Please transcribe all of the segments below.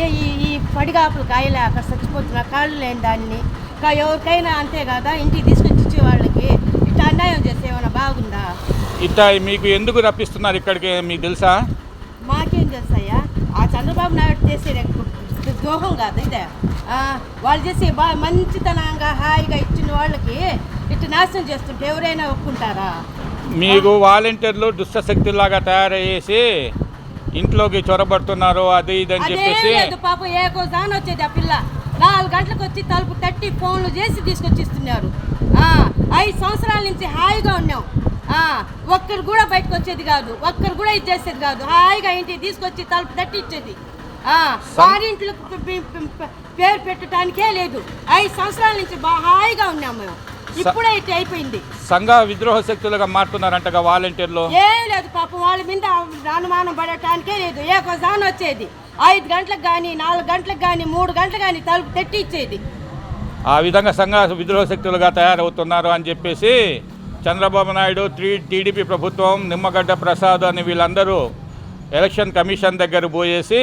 ఏ ఈ ఈ పడిగాపులు కాయలేక చచ్చిపోతున్న కాళ్ళు లేని దాన్ని ఎవరికైనా అంతే కదా? ఇంటికి తీసుకొచ్చి ఇచ్చే వాళ్ళకి ఇట్లా అన్యాయం చేస్తే ఏమైనా బాగుందా? ఇట్లా మీకు ఎందుకు రప్పిస్తున్నారు ఇక్కడికి? మీకు తెలుసా? మాకేం చేస్తాయా ఆ చంద్రబాబు నాయుడు చేసే ద్రోహం కాదు ఇదే. వాళ్ళు చేసే బా మంచితనంగా హాయిగా ఇచ్చిన వాళ్ళకి ఇట్లా నాశనం చేస్తుంటే ఎవరైనా ఒప్పుకుంటారా? మీకు వాలంటీర్లు దుష్టశక్తుల్లాగా తయారయ్యేసి ఇంట్లోకి చొరబడుతున్నారు అది ఇది అని చెప్పేసి లేదు పాపం ఏ కోసాన వచ్చేది ఆ పిల్ల. నాలుగు గంటలకు వచ్చి తలుపు తట్టి ఫోన్లు చేసి తీసుకొచ్చి ఇస్తున్నారు ఆ, ఐదు సంవత్సరాల నుంచి హాయిగా ఉన్నాం. ఆ, ఒక్కరు కూడా బయటకు వచ్చేది కాదు. ఒక్కరు కూడా ఇది చేసేది కాదు. హాయిగా ఇంటికి తీసుకొచ్చి తలుపు తట్టి ఇచ్చేది. పే- పేరు పెట్టడానికే లేదు. ఐదు సంవత్సరాల నుంచి హాయిగా ఉన్నాం మేము. ఇప్పుడే అయిపోయింది. సంఘ విద్రోహ శక్తులుగా మారుతున్నారంటగా వాలంటీర్లు. ఏం లేదు పాపం వాళ్ళ మీద అనుమానం పడటానికే లేదు. ఏ కొసాన్ వచ్చేది. ఐదు గంటలకు కానీ నాలుగు గంటలకు కానీ మూడు గంటలకు కానీ తలుపు తెట్టి ఇచ్చేది. ఆ విధంగా సంఘ విద్రోహ శక్తులుగా తయారవుతున్నారు అని చెప్పేసి చంద్రబాబు నాయుడు టీ టీడీపీ ప్రభుత్వం నిమ్మగడ్డ ప్రసాద్ అని వీళ్ళందరూ ఎలక్షన్ కమిషన్ దగ్గర పోయేసి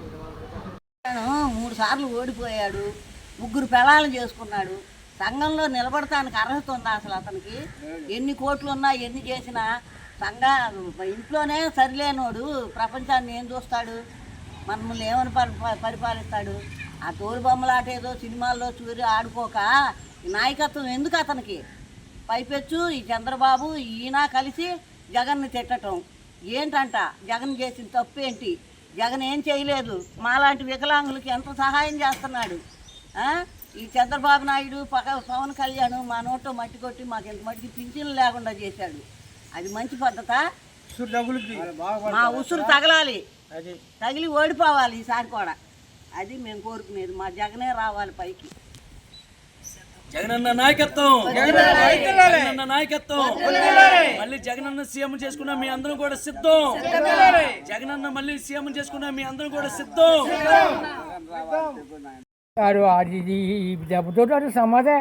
మూడు సార్లు ఓడిపోయాడు. ముగ్గురు పెళాలు చేసుకున్నాడు. సంఘంలో నిలబడటానికి అర్హత ఉందా అసలు అతనికి? ఎన్ని కోట్లు ఉన్నా ఎన్ని చేసినా సంఘ ఇంట్లోనే సరిలేనోడు ప్రపంచాన్ని ఏం చూస్తాడు? మనల్ని ఏమని పరి పరిపాలిస్తాడు? ఆ తోలు బొమ్మలాట ఏదో సినిమాల్లో చూరి ఆడుకోక నాయకత్వం ఎందుకు అతనికి? పైపెచ్చు ఈ చంద్రబాబు ఈయన కలిసి జగన్ని తిట్టటం. ఏంటంట? జగన్ చేసిన తప్పేంటి? జగన్ ఏం చేయలేదు. మాలాంటి వికలాంగులకి ఎంత సహాయం చేస్తున్నాడు? ఆ? ఈ చంద్రబాబు నాయుడు పక పవన్ కళ్యాణ్ మా నోట్లో మట్టి కొట్టి మాకు ఇంత మట్టికి పింఛన్లు లేకుండా చేశాడు. అది మంచి పద్ధత? మా ఉసురు తగలాలి. తగిలి ఓడిపోవాలి ఈసారి కూడా. అది మేము కోరుకునేది. మా జగనే రావాలి పైకి. జగనన్న నాయకత్వం. జగనన్న నాయకత్వం. మళ్ళీ జగనన్న సీఎం చేసుకున్న మీ అందరం కూడా సిద్ధం. జగనన్న మళ్ళీ సీఎం చేసుకున్న మీ అందరం కూడా సిద్ధం. ఆడు ఆడి ఈ దెబ్బతో ఆడు సమాధే.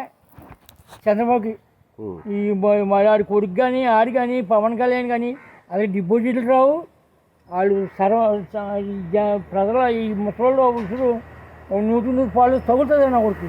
చంద్రబాబుకి. ఈ మరి ఆడి కొడుకు కానీ ఆడి కానీ పవన్ కళ్యాణ్ కానీ అలాగే డిపాజిట్లు రావు. వాళ్ళు సర్వ ప్రజల ఈ ముసలోళ్ళు ఉసురు నూటి నూరు పాలు తగులుతుంది నా కొడుకు.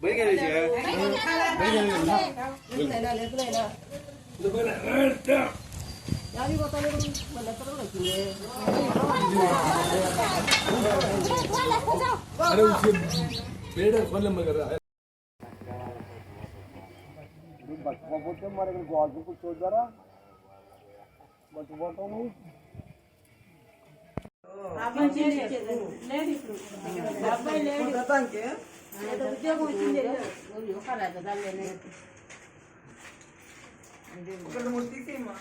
बैठ गए लीजिए बैठ गए ना ले ले ले ले ले बोला यार ये बता ले बोला करो ना अरे उसे बेड़ा खोल मगर बच्चों को तो मारे गोल को छोड़ जरा बच्चों को आप लेडीज़ लेडीज़ आप लेडीज़ Pero muchísimas.